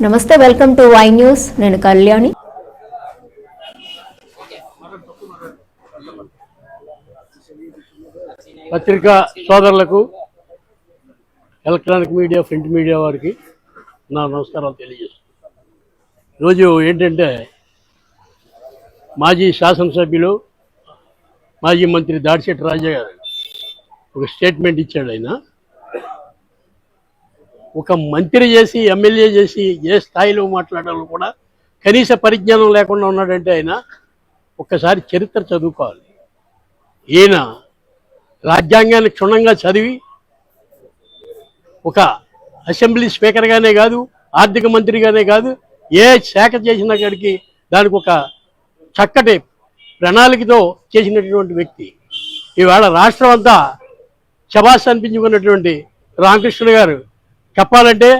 నమస్తే welcome to Y news. నేను కళ్యాణి. పత్రికా సోదరులకు ఎలక్ట్రానిక్ మీడియా ప్రింట్ మీడియా వారికి నా నమస్కారాలు తెలియజేస్తున్నాను. ఈరోజు ఏంటంటే మాజీ శాసనసభ్యులు మాజీ మంత్రి దాడిశెట్టి రాజా గారు ఒక స్టేట్మెంట్ ఇచ్చాడు ఆయన. ఒక మంత్రి చేసి ఎమ్మెల్యే చేసి ఏ స్థాయిలో మాట్లాడాలో కూడా కనీస పరిజ్ఞానం లేకుండా ఉన్నాడంటే ఆయన ఒక్కసారి చరిత్ర చదువుకోవాలి. ఈయన రాజ్యాంగాన్ని క్షుణ్ణంగా చదివి ఒక అసెంబ్లీ స్పీకర్గానే కాదు ఆర్థిక మంత్రిగానే కాదు ఏ శాఖ చేసిన కాడికి దానికి ఒక చక్కటి ప్రణాళికతో చేసినటువంటి వ్యక్తి. ఈవేళ రాష్ట్రం అంతా శబాస్ అనిపించుకున్నటువంటి రామకృష్ణ గారు చెప్పాలంటే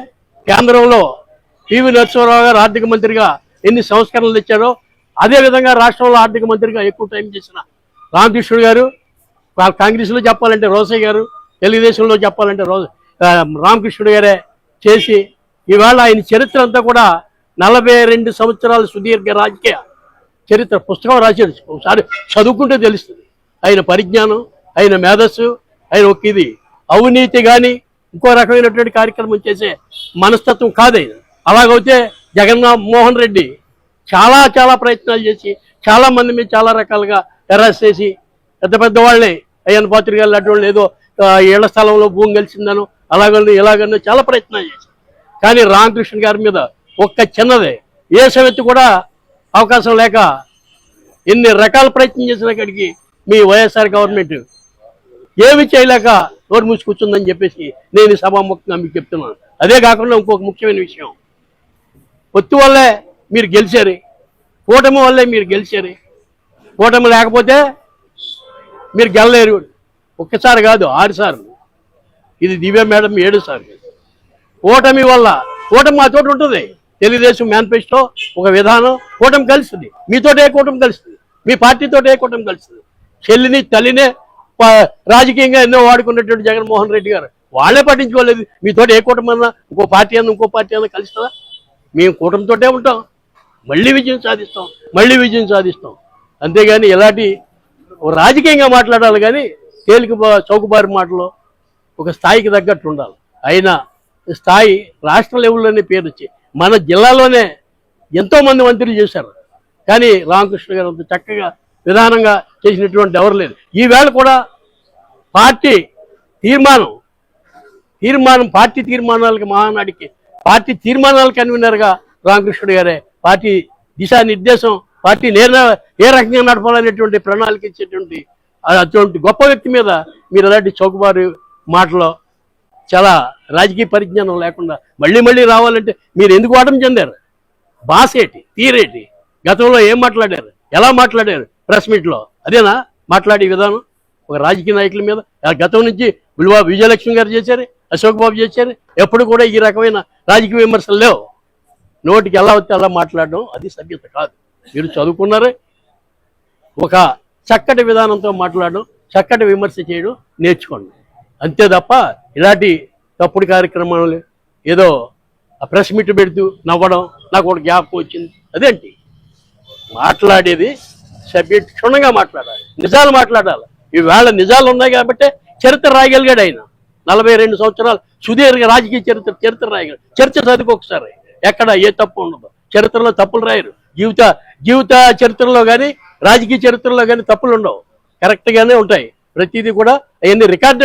కేంద్రంలో పివి నరసింహారావు గారు ఆర్థిక మంత్రిగా ఎన్ని సంస్కరణలు తెచ్చారో అదేవిధంగా రాష్ట్రంలో ఆర్థిక మంత్రిగా ఎక్కువ టైం చేసిన రామకృష్ణుడు గారు కాంగ్రెస్లో చెప్పాలంటే రోసయ్య గారు తెలుగుదేశంలో చెప్పాలంటే రో రామకృష్ణుడు గారే చేసి ఇవాళ ఆయన చరిత్ర అంతా కూడా నలభై రెండు సంవత్సరాల సుదీర్ఘ రాజకీయ చరిత్ర పుస్తకం రాశాడు. ఒకసారి చదువుకుంటే తెలుస్తుంది. ఆయన పరిజ్ఞానం ఆయన మేధస్సు ఆయన ఒక ఇది అవినీతి కానీ ఇంకో రకమైనటువంటి కార్యక్రమం చేసే మనస్తత్వం కాదు. అలాగైతే జగన్మోహన్ మోహన్ రెడ్డి చాలా చాలా ప్రయత్నాలు చేసి చాలా మంది మీద చాలా రకాలుగా అరెస్ట్ చేసి పెద్ద పెద్ద వాళ్ళని అయ్యన్ పాత్రిక లాంటి ఏదో ఇళ్ళ స్థలంలో భూమి కలిసిందనో అలాగని ఇలాగనో చాలా ప్రయత్నాలు చేశారు. కానీ రామకృష్ణ గారి మీద ఒక్క చిన్నదే. ఏ సమితి కూడా అవకాశం లేక ఎన్ని రకాల ప్రయత్నం చేసిన కాడికి మీ వైఎస్ఆర్ గవర్నమెంట్ ఏమి చేయలేక నోరు మూసి కూర్చుందని చెప్పేసి నేను సభాముఖంగా మీకు చెప్తున్నాను. అదే కాకుండా ఇంకొక ముఖ్యమైన విషయం. పొత్తు వల్లే మీరు గెలిచారు. కూటమి వల్లే మీరు గెలిచారు. కూటమి లేకపోతే మీరు గెలలేరు. ఒక్కసారి కాదు ఆరు ఇది దివ్య మేడం ఏడు సార్లు. కూటమి వల్ల కూటమి మాతోటి ఉంటుంది. తెలుగుదేశం మేనిఫెస్టో ఒక విధానం. కూటమి కలుస్తుంది. మీతోటే ఏ కూటమి కలుస్తుంది. మీ పార్టీతో ఏ కూటమి కలుస్తుంది. చెల్లిని తల్లినే రాజకీయంగా ఎన్నో వాడుకున్నటువంటి జగన్మోహన్ రెడ్డి గారు. వాళ్ళే పట్టించుకోలేదు. మీతోటి ఏ కూటమి అన్నా ఇంకో పార్టీ అన్నా ఇంకో పార్టీ అన్నా కలుస్తుందా మేము కూటమితోటే ఉంటాం. మళ్ళీ విజయం సాధిస్తాం. మళ్ళీ విజయం సాధిస్తాం. అంతేగాని ఇలాంటి ఓ రాజకీయంగా మాట్లాడాలి కానీ తేలిక చౌకబారి మాటలో ఒక స్థాయికి తగ్గట్టు ఉండాలి. అయినా స్థాయి రాష్ట్ర లెవెల్లోనే పేరు వచ్చి మన జిల్లాలోనే ఎంతో మంది మంత్రులు చేశారు. కానీ రామకృష్ణ గారు అంత చక్కగా విధానంగా చేసినటువంటి ఎవరు లేదు ఈవేళ కూడా పార్టీ తీర్మానం తీర్మానం పార్టీ తీర్మానాలకి మహానాడికి పార్టీ తీర్మానాలు కన్వీనర్గా రామకృష్ణుడు గారే పార్టీ దిశానిర్దేశం పార్టీ నేర ఏ రకంగా నడపాలనేటువంటి ప్రణాళిక ఇచ్చేటువంటి అటువంటి గొప్ప వ్యక్తి మీద మీరు అలాంటి చౌకబారు మాటలో చాలా రాజకీయ పరిజ్ఞానం లేకుండా మళ్ళీ మళ్ళీ రావాలంటే మీరు ఎందుకు ఓటమి చెందారు? బాసేటి తీరేటి గతంలో ఏం మాట్లాడారు? ఎలా మాట్లాడారు? ప్రెస్ మీట్లో? అదేనా? మాట్లాడే విధానం? ఒక రాజకీయ నాయకుల మీద గతం నుంచి విలువ విజయలక్ష్మి గారు చేశారు అశోక్ బాబు చేశారు ఎప్పుడు కూడా ఈ రకమైన రాజకీయ విమర్శలు లేవు. నోటికి ఎలా వస్తే అలా మాట్లాడడం అది సభ్యత కాదు. మీరు చదువుకున్నారే ఒక చక్కటి విధానంతో మాట్లాడడం చక్కటి విమర్శ చేయడం నేర్చుకోండి. అంతే తప్ప ఇలాంటి తప్పుడు కార్యక్రమాలు ఏదో ప్రెస్ మీట్ పెడుతూ నవ్వడం నాకు ఒక జ్ఞాపకం వచ్చింది. అదేంటి? మాట్లాడేది సబ్జెక్ట్ క్షుణ్ణంగా మాట్లాడాలి. నిజాలు మాట్లాడాలి. ఈవేళ నిజాలు ఉన్నాయి కాబట్టి చరిత్ర రాయగలిగాడు ఆయన. నలభై రెండు సంవత్సరాలు సుదీర్ఘ రాజకీయ చరిత్ర చరిత్ర రాయగలిగాడు. చరిత్ర చదువుకో ఒకసారి. ఎక్కడ ఏ తప్పు ఉండదు. చరిత్రలో తప్పులు రాయరు. జీవిత జీవిత చరిత్రలో కానీ రాజకీయ చరిత్రలో కానీ తప్పులు ఉండవు. కరెక్ట్గానే ఉంటాయి. ప్రతిదీ కూడా అవన్నీ రికార్డు